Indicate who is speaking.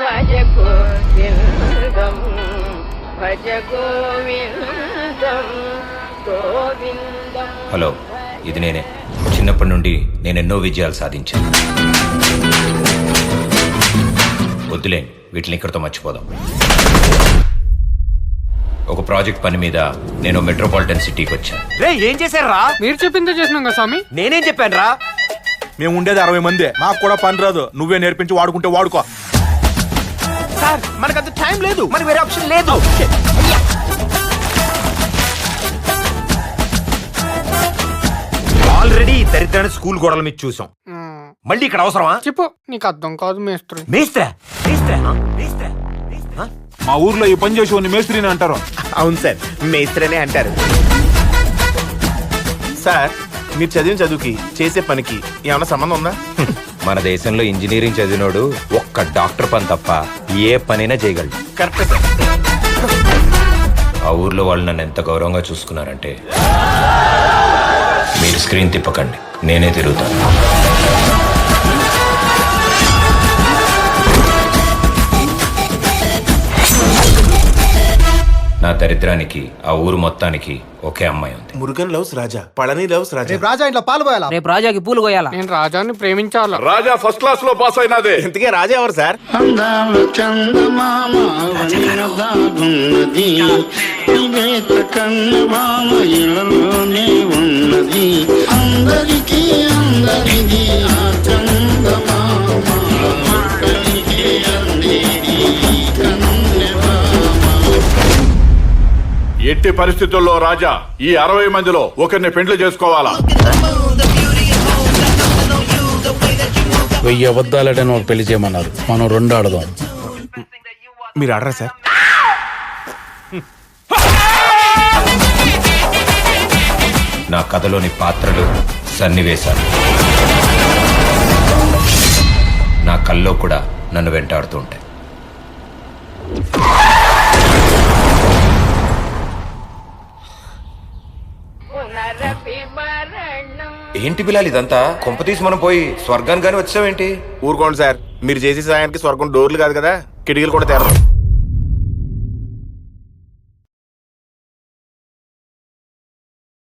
Speaker 1: భజ గోవిందం భజ గోవిందం గోవిందం
Speaker 2: hello ఇది నేనే. చిన్నప్పటి నుండి నేను ఎన్నో విజయాలు సాధించాను. వద్దులే వీటిని ఇక్కడితో మర్చిపోదాం. ఒక ప్రాజెక్ట్ పని మీద నేను మెట్రోపాలిటన్ సిటీకి వచ్చాను.
Speaker 3: రే ఏం చేశారా
Speaker 4: మీరు చెప్పిందే చేసినాం కదా స్వామి.
Speaker 3: నేనేం చెప్పాను రా
Speaker 5: మేము ఉండేది అరవై మంది. మాకు కూడా పని రాదు. నువ్వే నేర్పించి వాడుకుంటే వాడుకో.
Speaker 3: సార్ మనకంత టైం లేదు. మరి వేరే ఆప్షన్ లేదు. ఆల్రెడీ ఈ దరిద్రాన్ని స్కూల్ గోడల మీద చూసాం. మళ్ళీ ఇక్కడ అవసరమా?
Speaker 4: చెప్పు నీకు అర్థం కాదు మేస్త్రి.
Speaker 3: మేస్త్రా? మేస్త్రా? మేస్త్రా? మేస్త్రా?
Speaker 5: మా ఊర్లో ఈ పని చేసి మేస్త్రిని అంటారు.
Speaker 6: అవును సార్ మేస్త్రనే అంటారు. సార్ మీరు చదివిన చదువుకి చేసే పనికి ఏమైనా సంబంధం ఉందా?
Speaker 2: మన దేశంలో ఇంజనీరింగ్ చదివినోడు ఒక్క డాక్టర్ పని తప్ప ఏ పనైనా చేయగలడు.
Speaker 6: Correct sir.
Speaker 2: ఆ ఊర్లో వాళ్ళు నన్ను ఎంత గౌరవంగా చూసుకున్నారంటే మీరు స్క్రీన్ తిప్పకండి నేనే తిరుగుతాను. నా దరిద్రానికి ఆ ఊరు మొత్తానికి ఒకే అమ్మాయి ఉంది.
Speaker 6: Murugan loves Raja Palani loves Raja.
Speaker 7: రాజా ఇంట్లో పాలు పోయాలా?
Speaker 8: రేపు రాజాకి పూలు కోయాలా
Speaker 4: నేను రాజాని ప్రేమించాలా?
Speaker 5: రాజా ఫస్ట్ క్లాస్లో పాస్ అయినదే.
Speaker 6: ఇంతకే రాజా ఎవరు సార్?
Speaker 9: ఉన్నది.
Speaker 5: ఎట్టి పరిస్థితుల్లో రాజా ఈ అరవై మందిలో ఒకరిని పెండ్లు చేసుకోవాలా?
Speaker 10: వెయ్యి అబద్ధాలటని ఒక పెళ్ళి చేయమన్నారు. మనం రెండు ఆడదాం.
Speaker 6: మీరు ఆడరా సార్?
Speaker 2: నా కథలోని పాత్రలు సన్నివేశాలు. నా కల్లో కూడా నన్ను వెంటాడుతూ ఉంటాయి. ఏంటి బిలాల్ ఇదంతా? కొంపతీసి మనం పోయి స్వర్గానికి కానీ వచ్చావేంటి?
Speaker 6: ఊరుకోండి సార్. మీరు చేసే సాయానికి స్వర్గం డోర్లు కాదు కదా? కిటికీలు కూడా తెరరు.